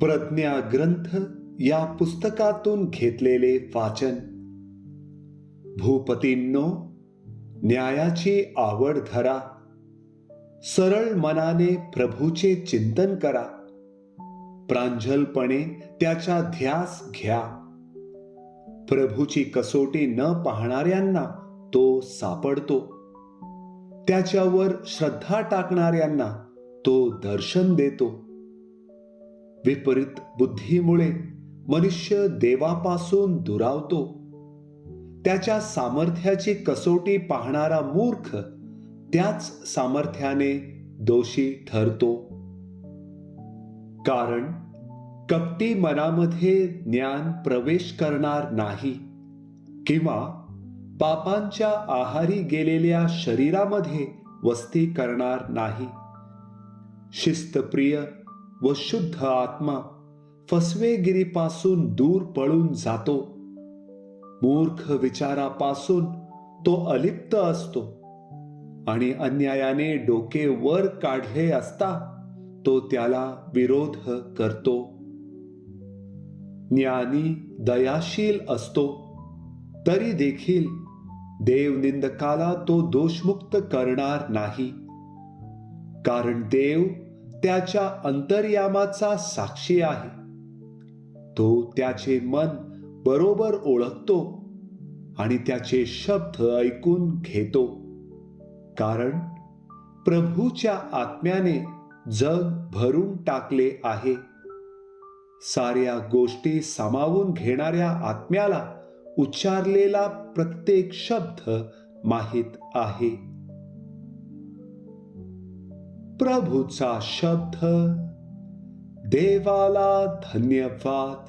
प्रज्ञा ग्रंथ या पुस्तकातून घेतलेले वाचन. भूपतींनो न्यायाची आवड धरा. सरळ मनाने प्रभूचे चिंतन करा. प्रांजलपणे त्याचा ध्यास घ्या. प्रभूची कसोटी न पाहणाऱ्यांना तो सापडतो. त्याच्यावर श्रद्धा टाकणाऱ्यांना तो दर्शन देतो. विपरीत बुद्धीमुळे मनुष्य देवापासून दुरावतो. त्याच्या सामर्थ्याची कसोटी पाहणारा मूर्ख त्याच सामर्थ्याने दोषी ठरतो. कारण कपटी मनामध्ये ज्ञान प्रवेश करणार नाही किंवा पापांच्या आहारी गेलेल्या शरीरामध्ये वस्ती करणार नाही. शिस्तप्रिय व शुद्ध आत्मा फसवेगिरीपासून दूर पळून जातो. मूर्ख विचारापासून तो अलिप्त असतो आणि अन्यायाने डोके वर काढले असता तो त्याला विरोध करतो. ज्ञानी दयाशील असतो. तरी देखील देवनिंदकाला तो दोषमुक्त करणार नाही. कारण देव त्याच्या अंतर्यामाचा साक्षी आहे. तो त्याचे मन बरोबर ओळखतो आणि त्याचे शब्द ऐकून घेतो. कारण प्रभूच्या आत्म्याने जग भरून टाकले आहे. साऱ्या गोष्टी सामावून घेणाऱ्या आत्म्याला उच्चारलेला प्रत्येक शब्द माहीत आहे. प्रभूचा शब्द. देवाला धन्यवाद.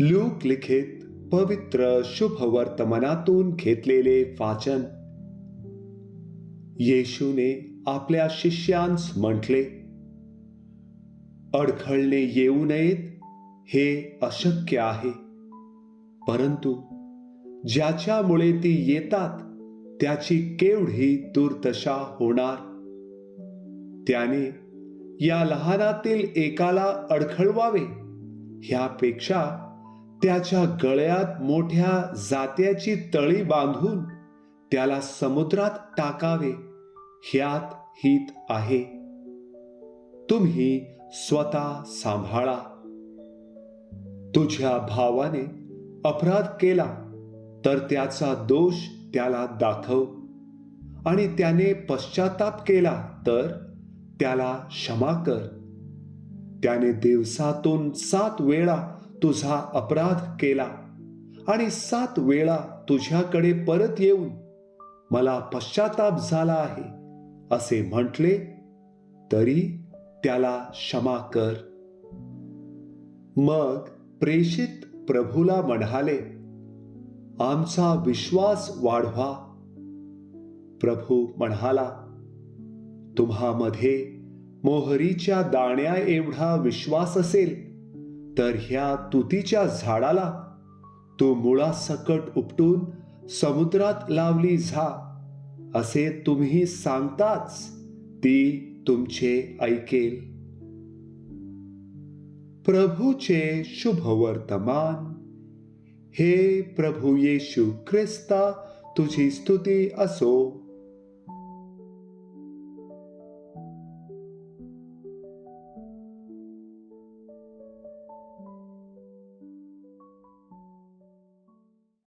लूक लिखित पवित्र शुभ वर्तमानातून घेतलेले वाचन. येशूने आपल्या शिष्यांस म्हटले अडखळणे येऊ नयेत हे अशक्य आहे. परंतु ज्याच्यामुळे ती येतात त्याची केवढी दुर्दशा होणार? त्याने या लहानातील एकाला अडखळवावे ह्यापेक्षा त्याच्या गळ्यात मोठ्या जात्याची तळी बांधून त्याला समुद्रात टाकावे. ह्यात हित आहे. तुम्ही स्वतः सांभाळा. तुझ्या भावाने अपराध केला तर त्याचा दोष त्याला दाखव. आणि त्याने पश्चाताप केला तर त्याला क्षमा कर. त्याने दिवसातून सात वेळा तुझा अपराध केला आणि सात वेळा तुझ्याकडे परत येऊन मला पश्चाताप झाला आहे असे म्हटले तरी त्याला क्षमा कर. मग प्रेषित प्रभूला म्हणाले आमचा विश्वास वाढवा. प्रभू म्हणाला तुम्हामध्ये मोहरीच्या दाण्या एवढा विश्वास असेल तर ह्या तुतीच्या झाडाला तू मुळासकट उपटून समुद्रात लावली झा. असे तुम्ही सांगताच ती तुमचे ऐकेल. प्रभूचे शुभ वर्तमान हे प्रभू येशू ख्रिस्ता तुझी स्तुती असो.